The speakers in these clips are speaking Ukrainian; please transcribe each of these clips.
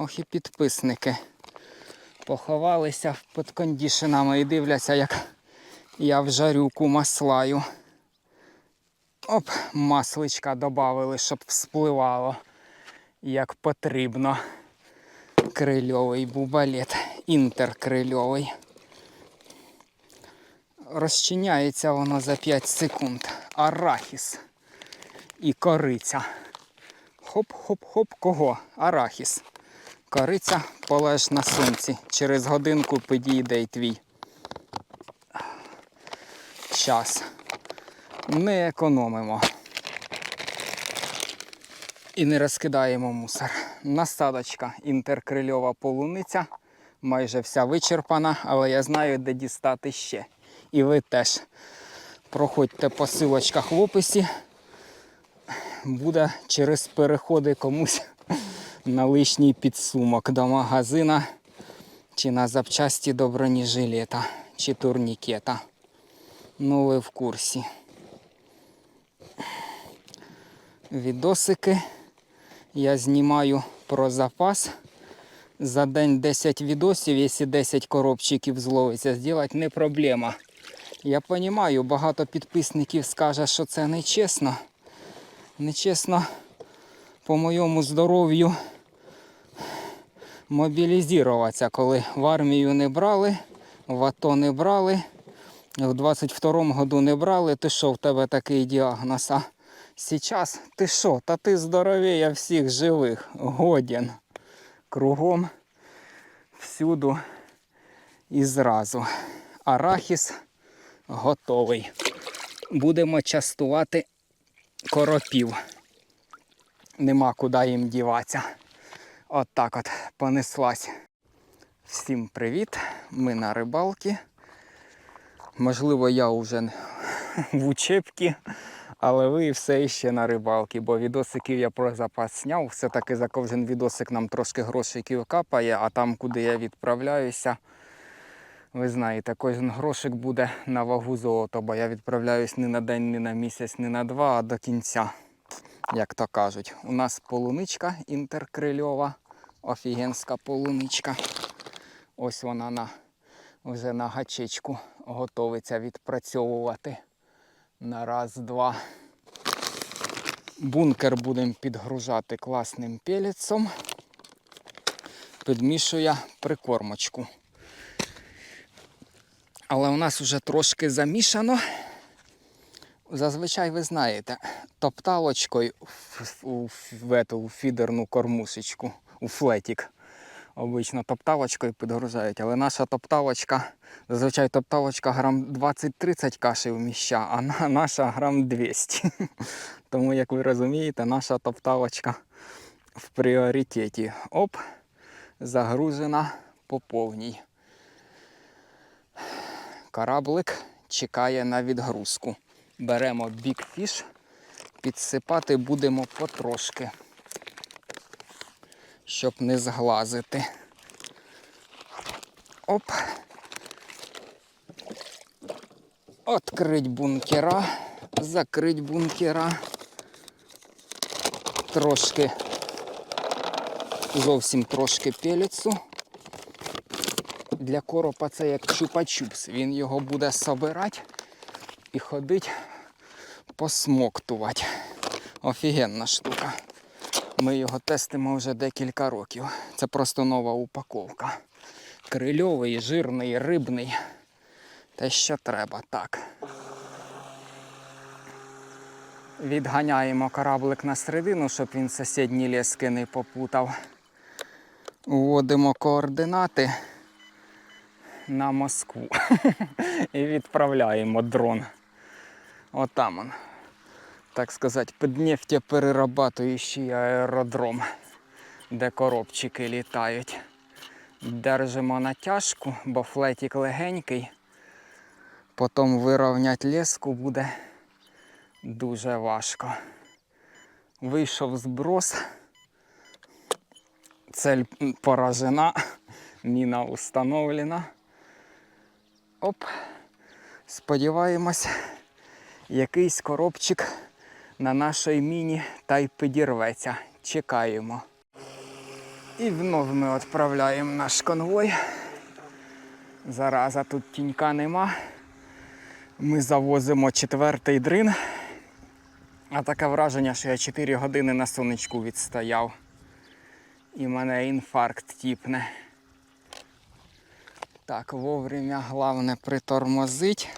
Ох і підписники поховалися під кондішенами і дивляться, як я в жарюку маслаю. Оп, масличка додали, щоб вспливало, як потрібно. Крильовий бубалет, інтеркрильовий. Розчиняється воно за 5 секунд. Арахіс і кориця. Хоп-хоп-хоп, кого? Арахіс. Кориця полеж на сонці. Через годинку підійде й твій. Час. Не економимо. І не розкидаємо мусор. Насадочка інтеркрильова полуниця. Майже вся вичерпана, але я знаю, де дістати ще. І ви теж проходьте по силочках в описі. Буде через переходи комусь на лишній підсумок до магазина чи на запчасті до бронежилета чи турнікета. Ну ви в курсі. Відосики я знімаю про запас. За день 10 відосів, якщо 10 коробчиків зловиться, зробити не проблема. Я розумію, багато підписників скаже, що це нечесно. Нечесно по моєму здоров'ю мобілізуватися, коли в армію не брали, в АТО не брали, в 22-му году не брали, ти що в тебе такий діагноз? А зараз ти що? Та ти здоровіє всіх живих, годен. Кругом, всюду і зразу. Арахіс готовий. Будемо частувати коропів. Нема куди їм діватися. От так от понеслась. Всім привіт! Ми на рибалці. Можливо, я вже в учебці, але ви все ще на рибалці, бо відосиків я про запас зняв. Все-таки за кожен відосик нам трошки грошиків капає, а там, куди я відправляюся, ви знаєте, кожен грошик буде на вагу золота, бо я відправляюсь не на день, не на місяць, не на два, а до кінця, як то кажуть. У нас полуничка інтеркрильова, офігенська полуничка. Ось вона на, вже на гачечку готовиться відпрацьовувати. На раз, два. Бункер будемо підгружати класним пелецом. Підмішує прикормочку. Але у нас вже трошки замішано. Зазвичай ви знаєте, топталочкою в, в, у фідерну кормушечку, у флетік. Обично топталочкою підгружають, але наша топталочка, зазвичай топталочка грам 20-30 каші вміща, а наша грам 200. Тому, як ви розумієте, наша топталочка в пріоритеті. Оп, загружена по повній. Кораблик чекає на відгрузку. Беремо бікфіш, підсипати будемо потрошки, щоб не зглазити. Оп. Открить бункера, закрить бункера. Трошки, зовсім трошки пелецу. Для коропа це як чупа-чупс. Він його буде собирати і ходить посмоктувати. Офігенна штука. Ми його тестимо вже декілька років. Це просто нова упаковка. Крильовий, жирний, рибний. Те, що треба, так. Відганяємо кораблик на середину, щоб він сусідні ліски не попутав. Вводимо координати на Москву. І відправляємо дрон. Отам он. Так сказати, під нефтеперерабатуючий аеродром, де коробчики літають. Держимо натяжку, бо флетик легенький. Потім вирівняти леску буде дуже важко. Вийшов зброс. Цель поражена, міна установлена. Оп. Сподіваємось, якийсь коробчик на нашій міні та й підірветься. Чекаємо. І вновь ми відправляємо наш конвой. Зараза тут тінька нема. Ми завозимо четвертий дрин. А таке враження, що я 4 години на сонечку відстояв. І мене інфаркт тіпне. Так, вовремя головне притормозить.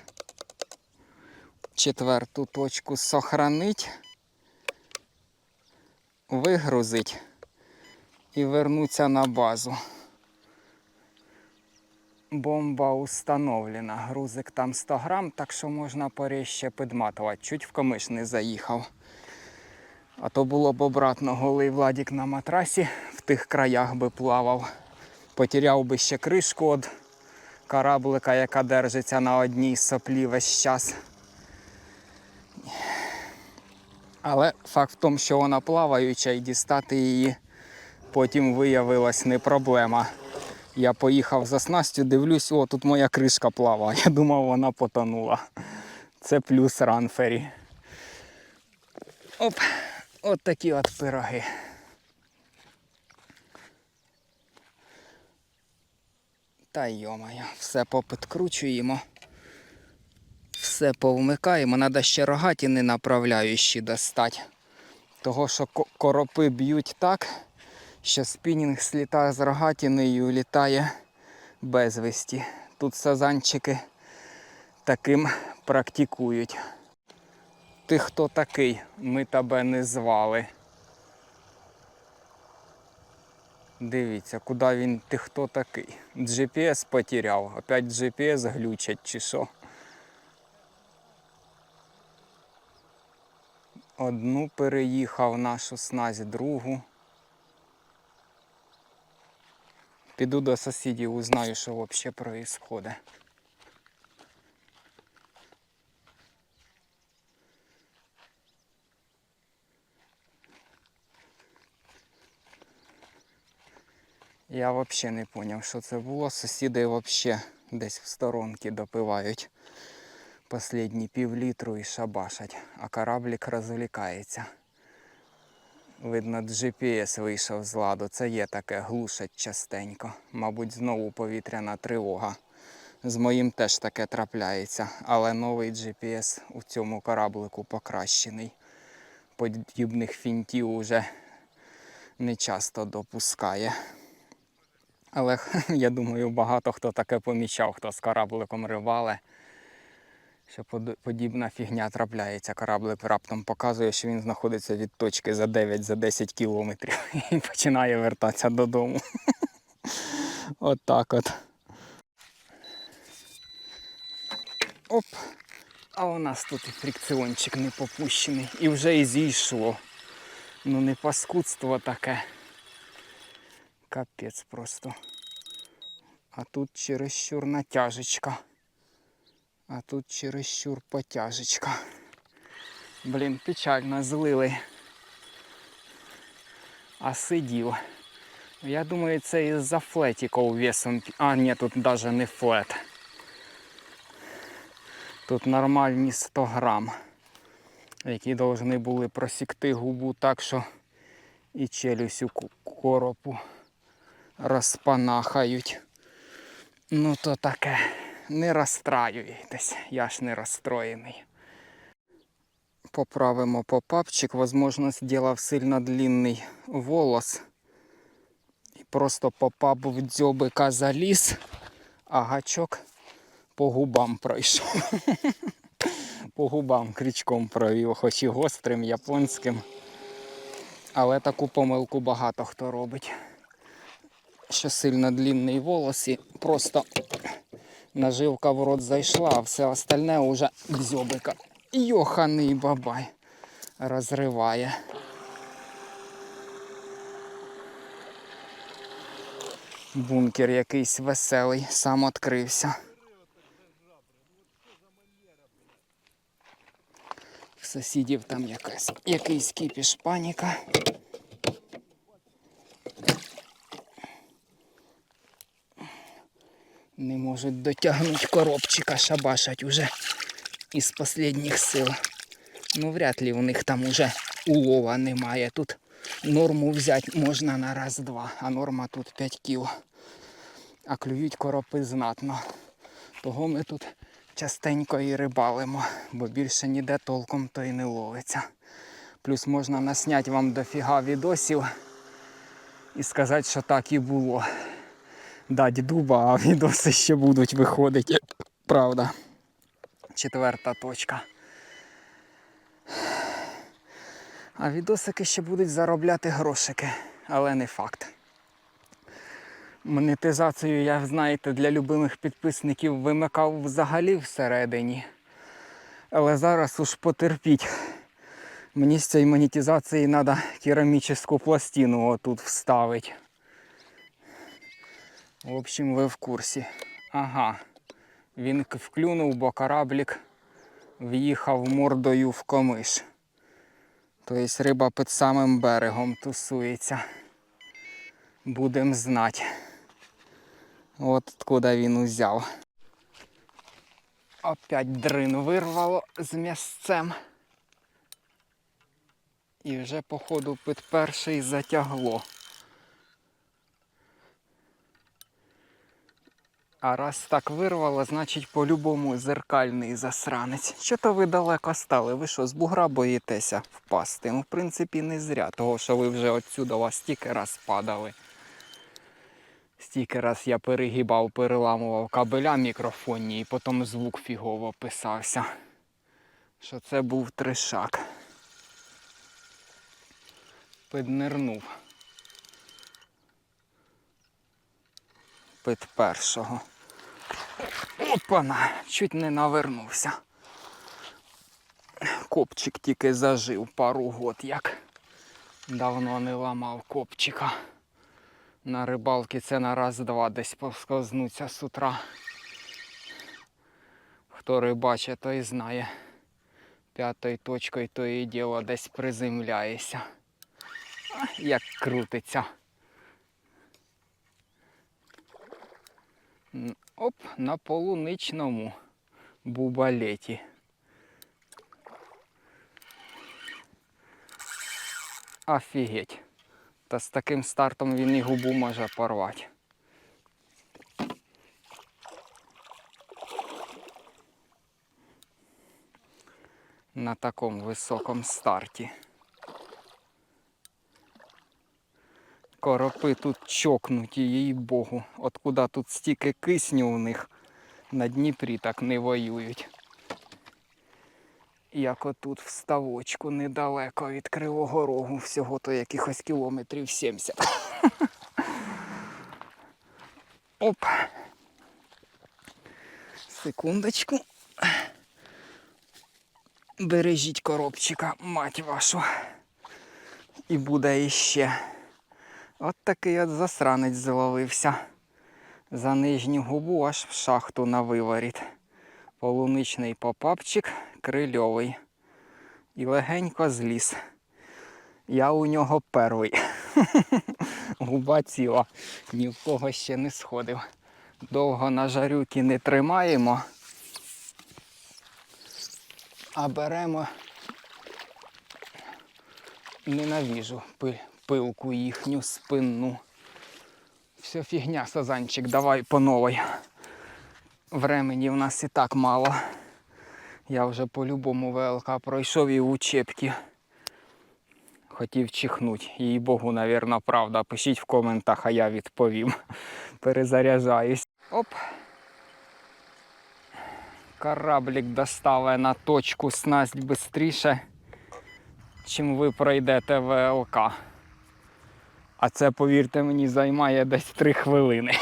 Четверту точку сохранить. Вигрузить і вернуться на базу. Бомба установлена. Грузик там 100 грам, так що можна поріще підматувати. Чуть в комиш не заїхав. А то було б обратно голий Владік на матрасі, в тих краях би плавав. Потеряв би ще кришку від кораблика, яка держиться на одній соплі весь час. Але факт в тому, що вона плаваюча і дістати її потім виявилась не проблема. Я поїхав за снастю, дивлюсь, о, тут моя кришка плаває. Я думав, вона потонула. Це плюс ранфері. Оп, от такі от пироги. Та йомаю, все попідкручуємо. Все повмикаємо. Треба ще рогатіни направляючі достати. Того, що коропи б'ють так, що спінінг слітає з рогатіною і літає безвісті. Тут сазанчики таким практикують. Ти хто такий? Ми тебе не звали. Дивіться, куди він ти хто такий. GPS потеряв. Опять GPS глючать чи що. Одну переїхав нашу снасть, другу. Піду до сусідів, узнаю, що взагалі происходит. Я взагалі не зрозумів, що це було. Сусіди взагалі десь в сторонки допивають останні півлітру і шабашать, а кораблік розвлікається. Видно, GPS вийшов з ладу. Це є таке, глушать частенько. Мабуть, знову повітряна тривога. З моїм теж таке трапляється, але новий GPS у цьому кораблику покращений. Подібних фінтів уже не часто допускає. Але я думаю, багато хто таке помічав, хто з корабликом ривали. Що подібна фігня трапляється. Кораблик раптом показує, що він знаходиться від точки за 9 за 10 кілометрів і починає вертатися додому. От так от. Оп. А у нас тут і фрикціончик не попущений. І вже і зійшло. Ну не паскудство таке. Капець просто. А тут чересчур натяжечка. А тут чересчур потяжечка. Блін, печально злили. А сидів. Я думаю, це із-за флетиков весом. А, ні, тут навіть не флет. Тут нормальні 100 грам, які повинні були просікти губу так, що і челюсть у коропу розпанахають. Ну то таке, не розстраюйтесь, я ж не розстроєний. Поправимо попапчик, возможно, зробив сильно длинний волос. І просто попап в дзьобика заліз, а гачок по губам пройшов. по губам крючком провів, хоч і гострим, японським. Але таку помилку багато хто робить. Що сильно длинний волос і просто наживка в рот зайшла, а все остальне уже дзьобика. Йоханий бабай розриває. Бункер якийсь веселий, сам відкрився. В сусідів там якась, якийсь кіпіш паніка. Не можуть дотягнути коробчика, шабашать уже із останніх сил. Ну, вряд ли у них там уже улова немає. Тут Норму взяти можна на раз-два, а норма тут 5 кіл. А клюють коропи знатно. Того ми тут частенько і рибалимо, бо більше ніде толком то й не ловиться. Плюс можна насняти вам дофіга відосів і сказати, що так і було. Дать дуба, а відоси ще будуть виходити. Правда. Четверта точка. А відосики ще будуть заробляти грошики, але не факт. Монетизацію я, знаєте, для любимих підписників вимикав взагалі всередині. Але зараз уж потерпіть. Мені з цієї монетизації треба керамічну пластину отут вставити. В общем, ви в курсі. Ага. Він вклюнув, бо кораблік в'їхав мордою в комиш. Тобто риба під самим берегом тусується. Будем знати. От откуда він узяв. Опять дрин вирвало з м'ясцем. І вже, походу, під перший затягло. А раз так вирвало, значить по-любому зеркальний засранець. Що то ви далеко стали? Ви що, з бугра боїтеся впасти? Ну, в принципі, не зря, того що ви вже отсюда вас стільки раз падали. Стільки раз я перегибав, переламував кабеля мікрофонні і потім звук фігово писався. Що це був тришак. Піднирнув. Під першого. Опана! Чуть не навернувся. Копчик тільки зажив пару год, як давно не ламав копчика. На рибалки це на раз-два десь повскознуться з утра. Хто рибачить, той знає. П'ятою точкою то і діло десь приземляєшся. А, як крутиться. Оп, на полуничному бубалеті. Офігеть. Та з таким стартом він і губу може порвати. На такому високому старті. Коропи тут чокнуті, їй Богу. Откуда тут стільки кисню у них на Дніпрі так не воюють. Як отут в ставочку недалеко від Кривого Рогу, всього то якихось кілометрів 70. Оп. Секундочку. Бережіть коробчика, мать вашу. І буде іще. От такий от засранець зловився. За нижню губу аж в шахту на виворіт. Полуничний попапчик крильовий. І легенько зліз. Я у нього перший. Губа ціла. Ні в кого ще не сходив. Довго на жарюки не тримаємо. А беремо. Ненавіжу пи- пилку їхню спинну. Все фігня, сазанчик, давай по новій. Времені в нас і так мало. Я вже по-любому ВЛК пройшов і в учебки. Хотів чихнуть. Їй Богу, навірно, правда. Пишіть в коментах, а я відповім. Перезаряджаюсь. Оп. Кораблік доставить на точку снасть швидше, чим ви пройдете ВЛК. А це, повірте мені, займає десь 3 хвилини.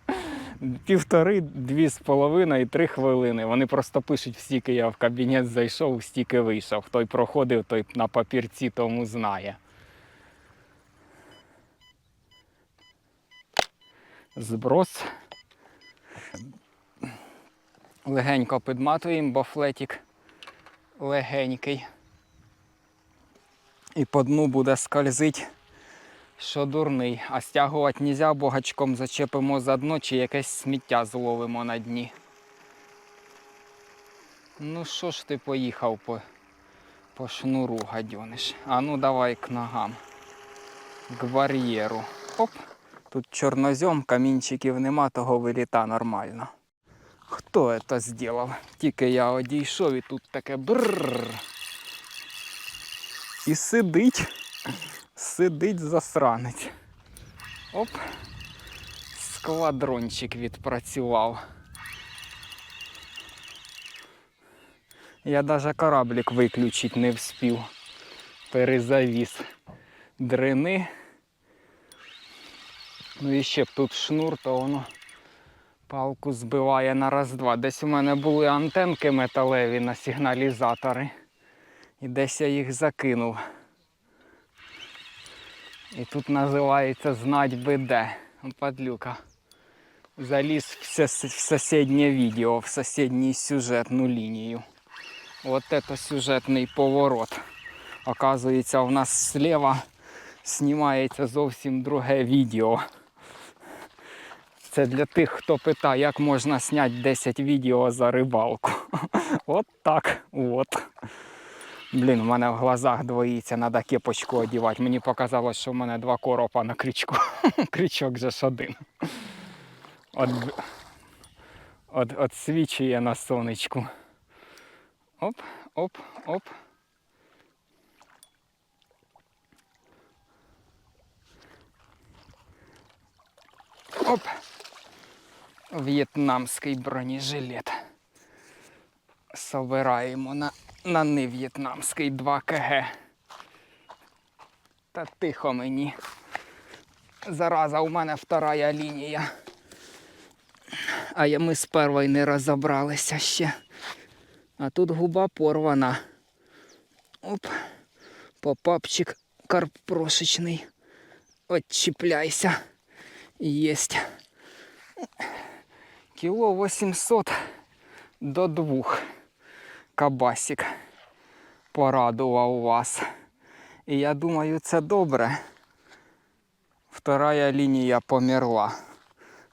Півтори, дві з половиною, три хвилини. Вони просто пишуть, стільки я в кабінет зайшов, стільки вийшов. Хто проходив, той на папірці тому знає. Зброс. Легенько підматуємо, бо флетик легенький. І по дну буде скользить що дурний. А стягувати нельзя, бо гачком зачепимо за дно чи якесь сміття зловимо на дні. Ну що ж ти поїхав по, по шнуру, гадьониш? А ну давай к ногам. к бар'єру. Оп. Тут чорнозем, камінчиків нема, того виліта нормально. Хто це зробив? Тільки я одійшов і тут таке бррр. І сидить. Сидить засранець. Оп. Сквадрончик відпрацював. Я навіть кораблик виключити не вспів. Перезавіс. Дрини. Ну і ще б тут шнур, то воно палку збиває на раз-два. Десь у мене були антенки металеві на сигналізатори. І десь я їх закинув. І тут називається знать би де. Падлюка. Заліз в, сусіднє відео, в сусідню сюжетну лінію. От це сюжетний поворот. Оказується, у нас слева знімається зовсім друге відео. Це для тих, хто питає, як можна зняти 10 відео за рибалку. От так. От. Блін, у мене в глазах двоїться, треба кепочку одягати. Мені показалось, що в мене два коропа на крючку. Крючок же ж один. От, от, от свічує на сонечку. Оп, оп, оп. Оп. В'єтнамський бронежилет. Собираємо на, на нев'єтнамський 2 КГ. Та тихо мені. Зараза, у мене вторая лінія. А ми з першої не розібралися ще. А тут губа порвана. Оп. Попапчик карпрошечний. Отчіпляйся. Єсть. Кіло 800 до двох. Кабасик порадував вас. І я думаю, це добре. Вторая лінія померла.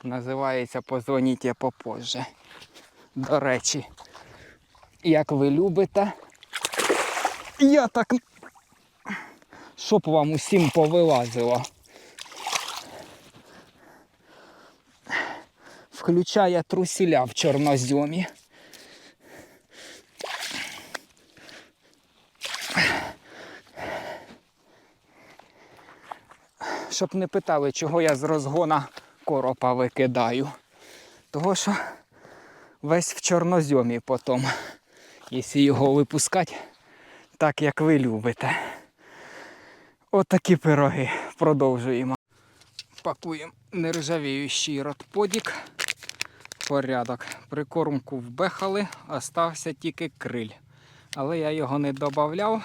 Називається Позвоніть попозже. До речі, як ви любите, я так. Щоб вам усім повилазило. Включає трусіля в чорнозьомі. Щоб не питали, чого я з розгона коропа викидаю. Того що весь в чорнозьомі потім, якщо його випускати так, як ви любите. Отакі пироги. Продовжуємо. Пакуємо нержавіючий ротподік. Порядок. Прикормку вбехали, остався тільки криль. Але я його не додавав,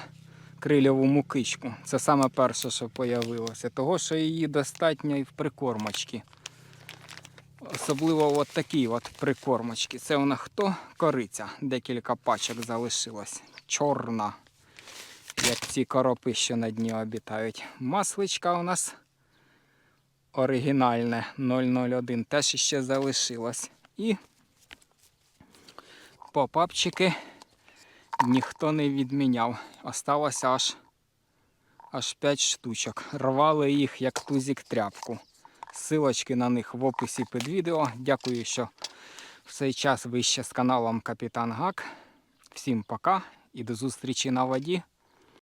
крильову мукичку. Це саме перше, що з'явилося. Того, що її достатньо і в прикормочці. Особливо от такі от прикормочки. Це нас хто? Кориця. Декілька пачок залишилось. Чорна. Як ці коропи, що на дні обітають. Масличка у нас оригінальне 001 теж ще залишилось. І попапчики ніхто не відміняв. Осталося аж, аж 5 штучок. Рвали їх як тузік тряпку. Силочки на них в описі під відео. Дякую, що в цей час ви ще з каналом Капітан Гак. Всім пока і до зустрічі на воді.